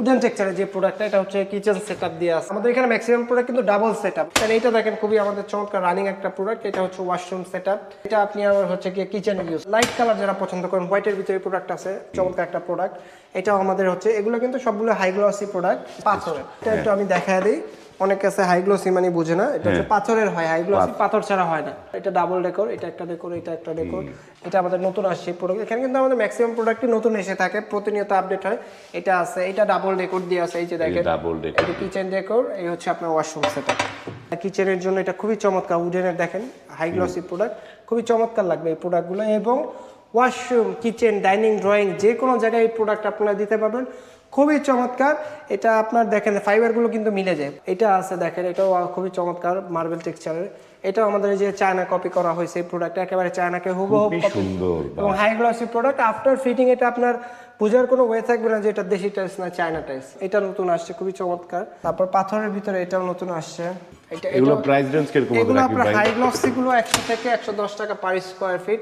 Wooden টেক্সচারের যে প্রোডাক্টটা এটা হচ্ছে কিচেন সেটআপ দিয়ে আছে। আমাদের এখানে ম্যাক্সিমাম প্রোডাক্ট কিন্তু ডাবল সেটআপ আপ এইটা দেখেন খুবই আমাদের চমৎকার রানিং একটা প্রোডাক্ট এটা হচ্ছে ওয়াশরুম সেটআপ এটা আপনি আবার হচ্ছে কি কিচেন ইউজ লাইট কালার যারা পছন্দ করেন হোয়াইটের ভিতরে প্রোডাক্ট আছে, চমৎকার একটা প্রোডাক্ট এটাও আমাদের হচ্ছে, এগুলো কিন্তু সবগুলো হাই গ্লসি প্রোডাক্ট পাথরের। এটা একটু আমি দেখা দিই। অনেক কাছে হাই গ্লসি মানে বুঝে না এটা হচ্ছে পাথরের হয় হাই গ্লসি পাথর। ছাড়া হয় না। এটা ডাবল ডেকোর এটা একটা ডেকোর এটা একটা ডেকোর এটা আমাদের নতুন আসছে প্রোডাক্ট এখানে কিন্তু আমাদের ম্যাক্সিমাম প্রোডাক্টই নতুন এসে থাকে প্রতিনিয়ত আপডেট হয়। এটা আছে এটা ডাবল ডেকোর দিয়ে আছে এই যে দেখেন। Double decor. এটা কিচেন ডেকোর এই হচ্ছে আপনার ওয়াশরুম সেটআপ কিচেনের জন্য এটা খুবই চমৎকার উডেনের দেখেন হাই গ্লসি প্রোডাক্ট খুবই চমৎকার লাগবে এই প্রোডাক্টগুলো এবং ওয়াশরুম কিচেন ডাইনিং ড্রয়িং যে কোনো জায়গায় এই প্রোডাক্ট আপনারা দিতে পারবেন। খুবই চমৎকার। এটা আপনার দেখেন ফাইবারগুলো কিন্তু মিলে যায়। এটা আছে দেখেন এটাও খুবই চমৎকার মার্বেল টেক্সচারের এটাও আমাদের যে চায়না কপি করা হয়েছে এই প্রোডাক্ট একেবারে চায়নাকে হুবহু। সুন্দর, এবং high glossy product after fitting এটা আপনার বোঝার কোনো ওয়ে থাকবে না যে এটা দেশি টাইলস না চায়না টাইলস এটা নতুন আসছে খুবই চমৎকার। তারপর পাথরের ভিতরে এটাও নতুন আসছে। এগুলো প্রাইস রেঞ্জ কীরকম হবে এগুলো আপনার হাই গ্লসি গুলো একশো থেকে একশো দশ টাকা পার স্কোয়ার ফিট